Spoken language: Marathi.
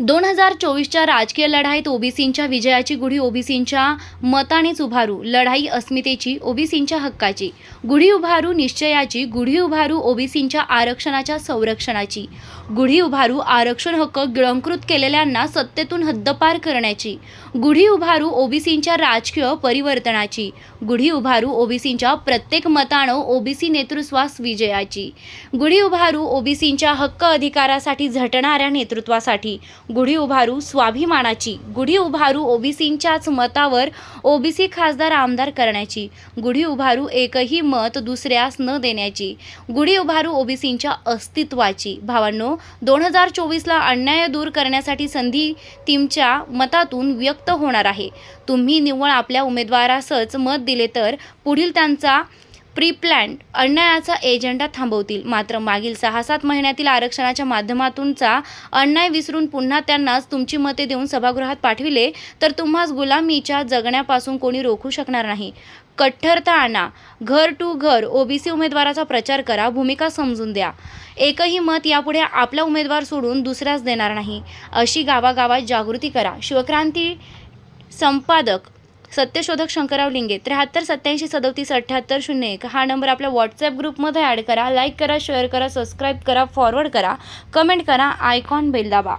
दोन हजार चोवीसच्या राजकीय लढाईत ओबीसींच्या विजयाची गुढी ओबीसींच्या मतानेच उभारू. लढाई अस्मितेची ओबीसींच्या हक्काची. गुढी उभारू निश्चयाची गुढी उभारू ओबीसींच्या आरक्षणाच्या संरक्षणाची. गुढी उभारू आरक्षण हक्क गिळंकृत केलेल्यांना सत्तेतून हद्दपार करण्याची. गुढी उभारू ओबीसींच्या राजकीय परिवर्तनाची. गुढी उभारू ओबीसींच्या प्रत्येक मतानं ओबीसी नेतृत्वास विजयाची. गुढी उभारू ओबीसींच्या हक्क अधिकारासाठी झटणाऱ्या नेतृत्वासाठी गुढी उभारू स्वाभिमानाची. गुढी उभारू ओबीसींच्याच मतावर ओबीसी खासदार आमदार करण्याची. गुढी उभारू एकही मत दुसऱ्यास न देण्याची. गुढी उभारू ओबीसींच्या अस्तित्वाची. भावांनो दोन हजार चोवीसला अन्याय दूर करण्यासाठी संधी तुमच्या मतातून व्यक्त होणार आहे. तुम्ही निव्वळ आपल्या उमेदवारासच मत दिले तर पुढील त्यांचा प्री प्लॅन्ड अन्यायाचा एजेंडा थांबवतील. मात्र मागील सहा सात महिन्यातील आरक्षणाच्या माध्यमातूनचा अन्याय विसरून पुन्हा त्यांनाच तुमची मते देऊन सभागृहात पाठविले तर तुम्हास गुलामीच्या जगण्यापासून कोणी रोखू शकणार नाही. कठ्ठरता आणा. घर टू घर ओबीसी उमेदवाराचा प्रचार करा. भूमिका समजून द्या. एकही मत यापुढे आपला उमेदवार सोडून दुसऱ्याच देणार नाही. अशी गावागावात जागृती करा. शिवक्रांती संपादक सत्यशोधक शंकरराव लिंगे त्र्याहत्तर सत्याऐंशी सदोतीस अठ्ठ्याहत्तर शून्य एक. हा नंबर आपल्या व्हॉट्सॲप ग्रुपमध्ये ॲड करा लाईक करा शेअर करा सबस्क्राईब करा फॉरवर्ड करा कमेंट करा आयकॉन बेल दाबा.